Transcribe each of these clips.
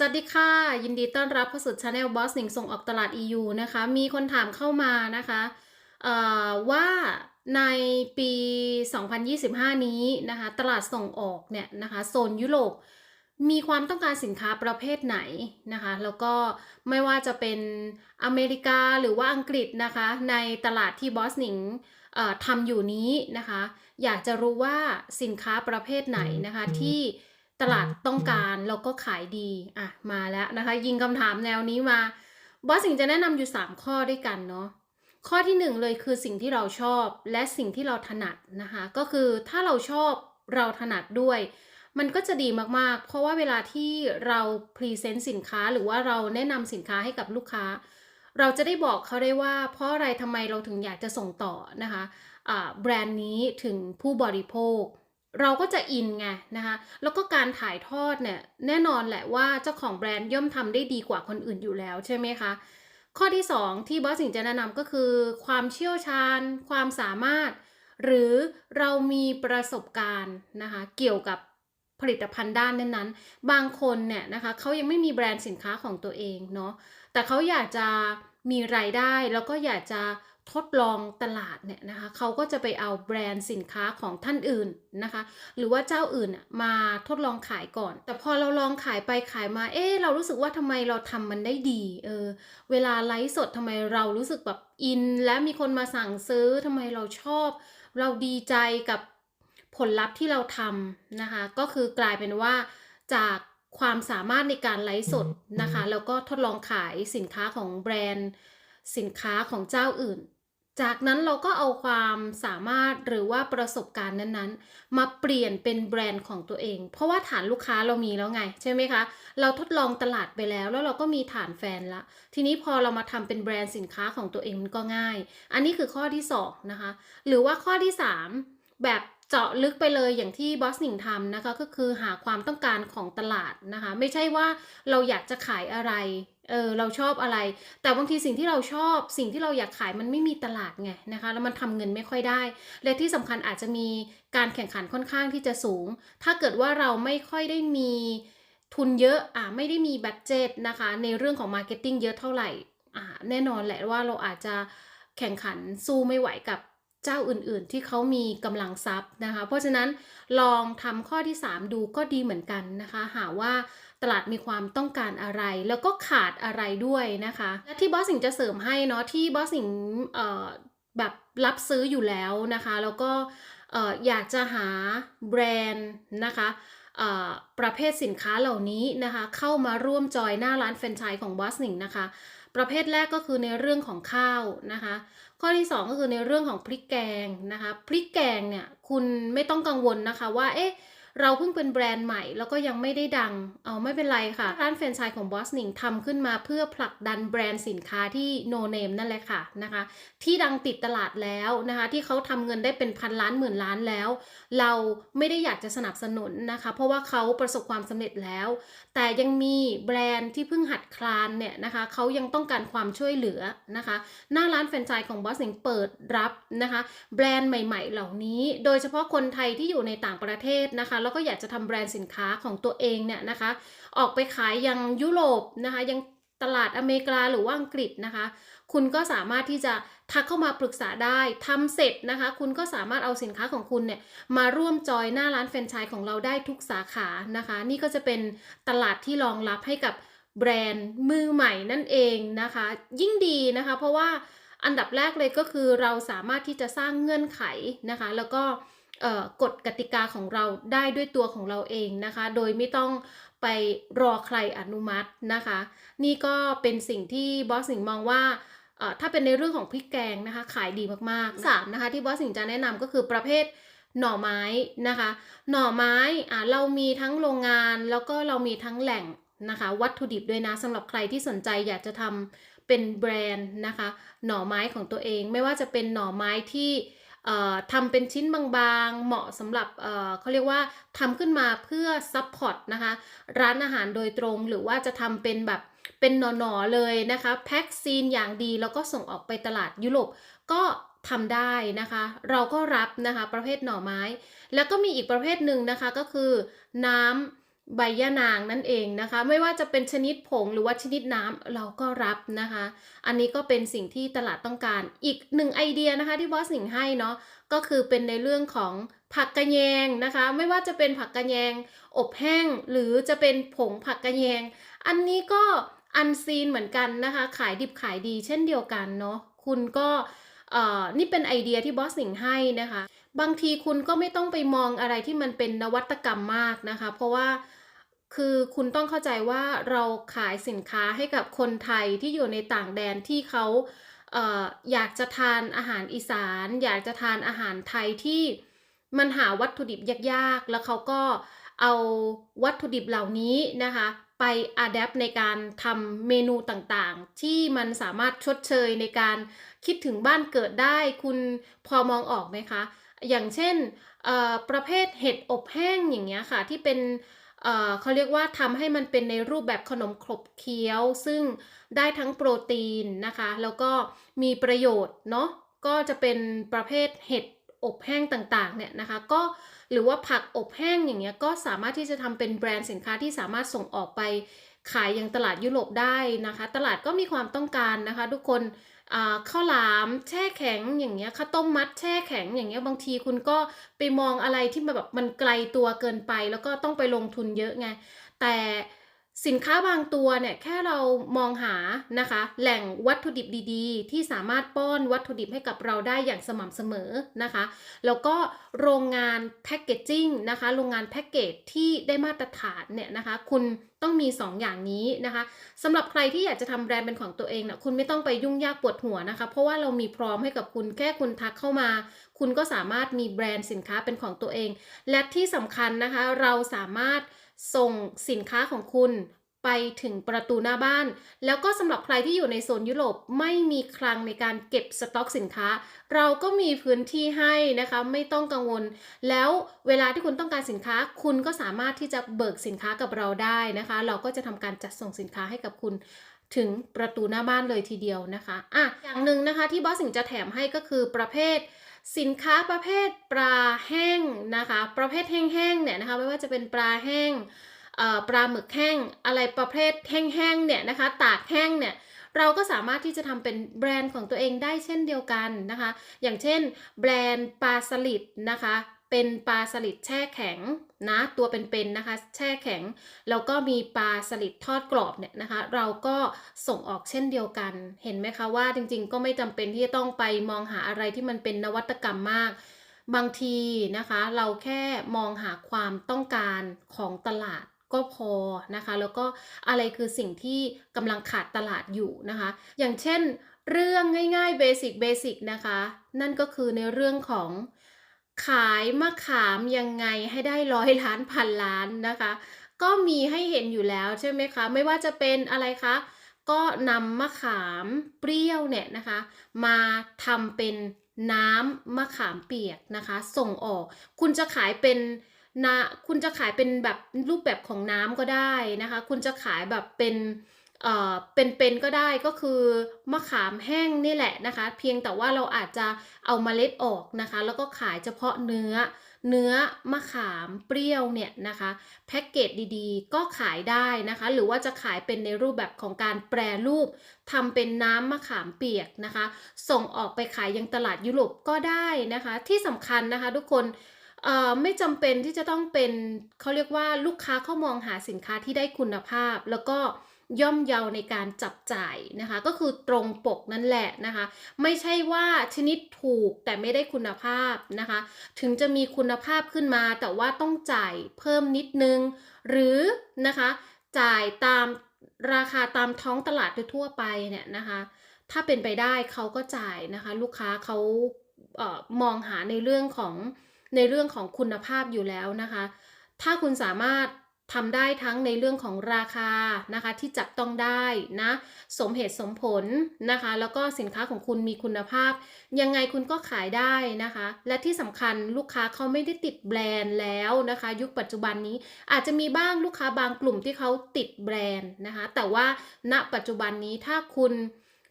สวัสดีค่ะ ยินดีต้อนรับเข้าสู่ช anel Boss หนิงส่งออกตลาด EU นะคะ มีคนถามเข้ามานะคะเอ่อว่าในปี 2025 นี้นะคะ ตลาดส่งออกเนี่ยนะคะโซนยุโรปมีความต้องการสินค้าประเภทไหนนะคะ แล้วก็ไม่ว่าจะเป็นอเมริกาหรือว่าอังกฤษนะคะ ในตลาดที่บอสหนิงเอ่อทำอยู่นี้นะคะ อยากจะรู้ว่าสินค้าประเภทไหนนะคะที่ ตลาดต้องการแล้วก็ขายดีอะมาแล้วนะคะ ยิงคำถามแนวนี้มาบอสสิงจะแนะนำอยู่ 3 ข้อด้วยกันเนาะข้อที่หนึ่งเลยคือสิ่งที่เราชอบและสิ่งที่เราถนัดนะคะ ก็คือถ้าเราชอบเราถนัดด้วย มันก็จะดีมากๆ เพราะว่าเวลาที่เราพรีเซนต์สินค้าหรือว่าเราแนะนำสินค้าให้กับลูกค้า เราจะได้บอกเขาได้ว่า เพราะอะไรทำไมเราถึงอยากจะส่งต่อนะคะอ่าแบรนด์นี้ถึงผู้บริโภค เราก็จะอินไงนะคะ แล้วก็การถ่ายทอดเนี่ยแน่นอนแหละว่าเจ้าของแบรนด์ย่อมทำได้ดีกว่าคนอื่นอยู่แล้วใช่ไหมคะ ข้อที่ 2 ที่บอสสิงจะแนะนำก็คือ ความเชี่ยวชาญ ความสามารถ หรือเรามีประสบการณ์นะคะเกี่ยวกับผลิตภัณฑ์ด้านนั้นๆ บางคนเนี่ยนะคะเขายังไม่มีแบรนด์สินค้าของตัวเองเนาะแต่เขาอยากจะมีรายได้แล้วก็อยากจะ ทดลองตลาดเนี่ยนะคะเขาก็จะไปเอาแบรนด์สินค้าของท่านอื่นนะคะ หรือว่าเจ้าอื่นมาทดลองขายก่อน แต่พอเราลองขายไปขายมา เอ๊ะเรารู้สึกว่าทำไมเราทำมันได้ดี เออ เวลาไลฟ์สดทำไมเรารู้สึกแบบอิน และมีคนมาสั่งซื้อทำไมเราชอบ เราดีใจกับผลลัพธ์ที่เราทำนะคะ ก็คือกลายเป็นว่าจากความสามารถในการไลฟ์สดนะคะ แล้วก็ทดลองขายสินค้าของแบรนด์ สินค้าของเจ้าอื่น จากนั้นเราก็เอาความสามารถหรือว่าประสบการณ์นั้นๆ มาเปลี่ยนเป็นแบรนด์ของตัวเอง เพราะว่าฐานลูกค้าเรามีแล้วไง ใช่ไหมคะ เราทดลองตลาดไปแล้ว แล้วเราก็มีฐานแฟนละ ทีนี้พอเรามาทำเป็นแบรนด์สินค้าของตัวเองมันก็ง่าย อันนี้คือข้อที่สองนะคะ หรือว่าข้อที่สามแบบ เจาะลึกไปเลยอย่างที่บอสหนิงทำนะคะก็คือหาความต้องการของตลาดนะคะไม่ใช่ว่าเราอยากจะขายอะไรเออเราชอบอะไร แต่บางทีสิ่งที่เราชอบสิ่งที่เราอยากขายมันไม่มีตลาดไงนะคะแล้วมันทำเงินไม่ค่อยได้ และที่สำคัญอาจจะมีการแข่งขันค่อนข้างที่จะสูง ถ้าเกิดว่าเราไม่ค่อยได้มีทุนเยอะอะไม่ได้มีบัตเจตนะคะในเรื่องของมาร์เก็ตติ้งเยอะเท่าไหร่อ่าแน่นอนแหละว่าเราอาจจะแข่งขันสู้ไม่ไหวกับ เจ้าอื่นๆที่เขามีกำลังทรัพย์นะคะ เพราะฉะนั้นลองทำข้อที่ 3 ดูก็ดีเหมือนกันนะคะ หาว่าตลาดมีความต้องการอะไร แล้วก็ขาดอะไรด้วยนะคะ และที่บอสสิงจะเสริมให้เนาะที่บอสสิงแบบรับซื้ออยู่แล้วนะคะ แล้วก็เอ่อยากจะหาแบรนด์นะคะ ประเภทสินค้าเหล่านี้นะคะ เข้ามาร่วมจอยหน้าร้านแฟรนไชส์ของบอสนิงนะคะ ประเภทแรกก็คือในเรื่องของข้าวนะคะ ข้อที่ 2 ก็คือในเรื่องของพริกแกงนะคะ พริกแกงเนี่ยคุณไม่ต้องกังวลนะคะว่าเอ๊ะ เราเพิ่งเป็นแบรนด์ใหม่ แล้วก็ยังไม่ได้ดัง เอาไม่เป็นไรค่ะ ร้านแฟรนไชส์ของบอสนิงทำขึ้นมาเพื่อผลักดันแบรนด์สินค้าที่โนเนมนั่นแหละค่ะนะคะ ที่ดังติดตลาดแล้วนะคะ ที่เขาทำเงินได้เป็นพันล้านหมื่นล้านแล้ว เราไม่ได้อยากจะสนับสนุนนะคะ เพราะว่าเขาประสบความสำเร็จแล้ว แต่ยังมีแบรนด์ที่เพิ่งหัดคลานเนี่ยนะคะเขายังต้องการความช่วยเหลือนะคะ หน้าร้านแฟรนไชส์ของบอสสิงเปิดรับนะคะ แบรนด์ใหม่ ๆ เหล่านี้ โดยเฉพาะคนไทยที่อยู่ในต่างประเทศนะคะแล้วก็อยากจะทำแบรนด์สินค้าของตัวเองเนี่ยนะคะ ออกไปขายยังยุโรปนะคะยังตลาดอเมริกาหรือว่าอังกฤษนะคะ คุณก็สามารถที่จะทักเข้ามาปรึกษาได้ทำเสร็จนะคะ คุณก็สามารถเอาสินค้าของคุณเนี่ยมาร่วมจอยหน้าร้านแฟรนไชส์ของเราได้ทุกสาขานะคะ นี่ก็จะเป็นตลาดที่รองรับให้กับแบรนด์มือใหม่นั่นเองนะคะ ยิ่งดีนะคะ เพราะว่าอันดับแรกเลยก็คือเราสามารถที่จะสร้างเงื่อนไขนะคะ แล้วก็ กฎกติกาของเราได้ด้วยตัวของเราเองนะคะ โดยไม่ต้องไปรอใครอนุมัตินะคะ นี่ก็เป็นสิ่งที่บอสสิงมองว่าถ้าเป็นในเรื่องของพริกแกงนะคะ ขายดีมากๆสามนะคะ ที่บอสสิงจะแนะนำก็คือประเภทหน่อไม้นะคะ หน่อไม้อ่าเรามีทั้งโรงงานแล้วก็เรามีทั้งแหล่งนะคะ วัตถุดิบด้วยนะสำหรับใครที่สนใจอยากจะทำเป็นแบรนด์นะคะ หน่อไม้ของตัวเองไม่ว่าจะเป็นหน่อไม้ที่ ทำเป็นชิ้นบางๆ เหมาะสำหรับเขาเรียกว่าทำขึ้นมาเพื่อซัพพอร์ตนะคะร้านอาหารโดยตรงหรือว่าจะทำเป็นแบบเป็นหน่อๆเลยนะคะแพ็คซีนอย่างดีแล้วก็ส่งออกไปตลาดยุโรปก็ทำได้นะคะ เราก็รับนะคะประเภทหน่อไม้ แล้วก็มีอีกประเภทหนึ่งนะคะก็คือน้ำ ใบย่านางนั่นเองนะคะ ไม่ว่าจะเป็นชนิดผงหรือว่าชนิดน้ำเราก็รับนะคะ อันนี้ก็เป็นสิ่งที่ตลาดต้องการอีกหนึ่งไอเดียนะคะที่บอสหนิงให้เนาะก็คือเป็นในเรื่องของผักกระแยงนะคะ ไม่ว่าจะเป็นผักกระแยง อบแห้งหรือจะเป็นผงผักกระแยง อันนี้ก็อันซีนเหมือนกันนะคะ ขายดิบขายดีเช่นเดียวกันเนาะคุณก็นี่เป็นไอเดียที่บอสหนิงให้นะคะ บางทีคุณก็ไม่ต้องไปมองอะไรที่มันเป็นนวัตกรรมมากนะคะ เพราะว่า คือคุณต้องเข้าใจว่าเราขายสินค้าให้กับคนไทยที่อยู่ในต่างแดนที่เขาเอออยากจะทานอาหารอีสาน อยากจะทานอาหารไทยที่มันหาวัตถุดิบยากๆ แล้วเขาก็เอาวัตถุดิบเหล่านี้นะคะ ไปอัดแอปในการทำเมนูต่างๆ ที่มันสามารถชดเชยในการคิดถึงบ้านเกิดได้คุณพอมองออกไหมคะ อย่างเช่นประเภทเห็ดอบแห้งอย่างเงี้ยค่ะที่เป็น เขาเรียกว่าทำให้มันเป็นในรูปแบบขนมขบเคี้ยว ซึ่งได้ทั้งโปรตีนนะคะ แล้วก็มีประโยชน์เนาะก็จะเป็นประเภทเห็ดอบแห้งต่างๆเนี่ยนะคะก็หรือว่าผักอบแห้งอย่างเงี้ยก็สามารถที่จะทำเป็นแบรนด์สินค้าที่สามารถส่งออกไปขายยังตลาดยุโรปได้นะคะ ตลาดก็มีความต้องการนะคะ ทุกคน ข้าวหลามแช่แข็งอย่างเงี้ยข้าวต้มมัดแช่แข็งอย่างเงี้ยบางทีคุณก็ไปมองอะไรที่มันแบบมันไกลตัวเกินไป แล้วก็ต้องไปลงทุนเยอะไงแต่ สินค้าบางตัวเนี่ยแค่เรามองหานะคะ แหล่งวัตถุดิบดีๆ ที่สามารถป้อนวัตถุดิบให้กับเราได้อย่างสม่ำเสมอนะคะ แล้วก็โรงงานแพคเกจจิ้งนะคะโรงงานแพ็กเกจที่ได้มาตรฐานเนี่ยนะคะ คุณต้องมี 2 อย่างนี้นะคะสำหรับใครที่อยากจะทำแบรนด์เป็นของตัวเองนะคุณไม่ต้องไปยุ่งยากปวดหัวนะคะ เพราะว่าเรามีพร้อมให้กับคุณแค่คุณทักเข้ามา คุณก็สามารถมีแบรนด์สินค้าเป็นของตัวเอง และที่สำคัญนะคะ เราสามารถ ส่งสินค้าของคุณไปถึงประตูหน้าบ้าน แล้วก็สำหรับใครที่อยู่ในโซนยุโรปไม่มีคลังในการเก็บสต็อกสินค้า เราก็มีพื้นที่ให้นะคะไม่ต้องกังวล แล้วเวลาที่คุณต้องการสินค้า คุณก็สามารถที่จะเบิกสินค้ากับเราได้นะคะ เราก็จะทำการจัดส่งสินค้าให้กับคุณถึงประตูหน้าบ้านเลยทีเดียวนะคะอะอย่างหนึ่งนะคะที่บอสสิงจะแถมให้ก็คือประเภท สินค้าประเภทปลาแห้งนะคะ ประเภทแห้งๆเนี่ยนะคะไม่ว่าจะเป็นปลาแห้งปลาหมึกแห้ง อะไรประเภทแห้งๆเนี่ยนะคะ ตากแห้งเนี่ยเราก็สามารถที่จะทำเป็นแบรนด์ของตัวเองได้เช่นเดียวกันนะคะ อย่างเช่น แบรนด์ปลาสลิดนะคะ เป็นปลาสลิดแช่แข็ง นะตัวเป็นๆนะคะ แช่แข็ง แล้วก็มีปลาสลิดทอดกรอบเนี่ยนะคะ เราก็ส่งออกเช่นเดียวกัน เห็นไหมคะว่าจริงๆ ก็ไม่จำเป็นที่จะต้องไปมองหาอะไรที่มันเป็นนวัตกรรมมาก บางทีนะคะ เราแค่มองหาความต้องการของตลาดก็พอนะคะ แล้วก็อะไรคือสิ่งที่กำลังขาดตลาดอยู่นะคะ อย่างเช่นเรื่องง่ายๆเบสิกเบสิกนะคะ นั่นก็คือในเรื่องของ ขายมะขามยังไงให้ได้ร้อยล้านพันล้านนะคะ ก็มีให้เห็นอยู่แล้วใช่ไหมคะไม่ว่าจะเป็นอะไรคะก็นำมะขามเปรี้ยวเนี่ยนะคะ มาทำเป็นน้ำมะขามเปียกนะคะ ส่งออก คุณจะขายเป็นนะคุณจะขายเป็นแบบรูปแบบของน้ำก็ได้นะคะ คุณจะขายแบบเป็น เอ่อเป็นๆก็ได้ก็คือมะขามแห้งนี่แหละนะคะ เพียงแต่ว่าเราอาจจะเอาเมล็ดออกนะคะ แล้วก็ขายเฉพาะเนื้อเนื้อมะขามเปรี้ยวเนี่ยนะคะแพ็กเกจดีๆ ก็ขายได้นะคะ หรือว่าจะขายเป็นในรูปแบบของการแปรรูปทำเป็นน้ำมะขามเปียกนะคะ ส่งออกไปขายยังตลาดยุโรปก็ได้นะคะ ที่สำคัญนะคะทุกคนไม่จำเป็นที่จะต้องเป็นเขาเรียกว่าลูกค้าเข้ามองหาสินค้าที่ได้คุณภาพ แล้วก็ ย่อมเยาในการจับจ่ายนะคะ ก็คือตรงปกนั่นแหละนะคะ ไม่ใช่ว่าชนิดถูกแต่ไม่ได้คุณภาพนะคะ ถึงจะมีคุณภาพขึ้นมาแต่ว่าต้องจ่ายเพิ่มนิดนึง หรือนะคะจ่ายตามราคาตามท้องตลาดทั่วไปเนี่ยนะคะ ถ้าเป็นไปได้เขาก็จ่ายนะคะ ลูกค้าเขาเอ่อมองหาในเรื่องของในเรื่องของคุณภาพอยู่แล้วนะคะ ถ้าคุณสามารถ ทำได้ทั้งในเรื่องของราคานะคะที่จับต้องได้นะสมเหตุสมผลนะคะ แล้วก็สินค้าของคุณมีคุณภาพ ยังไงคุณก็ขายได้นะคะ และที่สำคัญลูกค้าเขาไม่ได้ติดแบรนด์แล้วนะคะ ยุคปัจจุบันนี้อาจจะมีบ้างลูกค้าบางกลุ่มที่เขาติดแบรนด์นะคะ แต่ว่าณปัจจุบันนี้ถ้าคุณ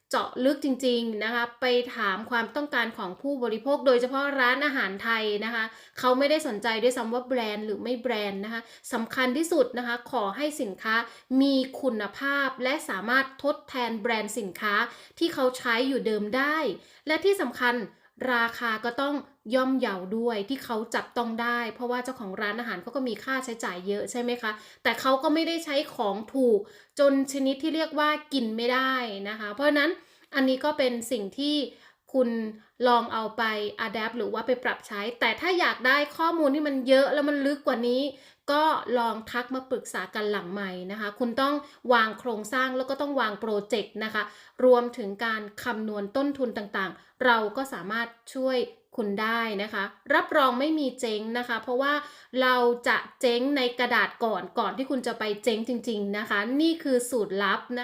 เจาะลึกจริงๆนะคะไปถามความต้องการของผู้บริโภค โดยเฉพาะร้านอาหารไทยนะคะ เขาไม่ได้สนใจด้วยซ้ำว่าแบรนด์หรือไม่แบรนด์นะคะสำคัญที่สุดนะคะ ขอให้สินค้ามีคุณภาพ และสามารถทดแทนแบรนด์สินค้าที่เขาใช้อยู่เดิมได้ และที่สำคัญ ราคาก็ต้องย่อมเยาวด้วยที่เขาจับต้องได้ เพราะว่าเจ้าของร้านอาหารเขาก็มีค่าใช้จ่ายเยอะใช่ไหมคะ แต่เขาก็ไม่ได้ใช้ของถูกจนชนิดที่เรียกว่ากินไม่ได้นะคะ เพราะฉะนั้นอันนี้ก็เป็นสิ่งที่คุณลองเอาไป adapt หรือว่าไปปรับใช้ แต่ถ้าอยากได้ข้อมูลที่มันเยอะแล้วมันลึกกว่านี้ ก็ลองทักมาปรึกษากันหลังใหม่นะคะ คุณต้องวางโครงสร้างแล้วก็ต้องวางโปรเจกต์นะคะ รวมถึงการคำนวณต้นทุนต่างๆ เราก็สามารถช่วยคุณได้นะคะ รับรองไม่มีเจ๊งนะคะ เพราะว่าเราจะเจ๊งในกระดาษก่อนก่อนที่คุณจะไปเจ๊งจริง ๆนะคะ นี่คือสูตรลับนะ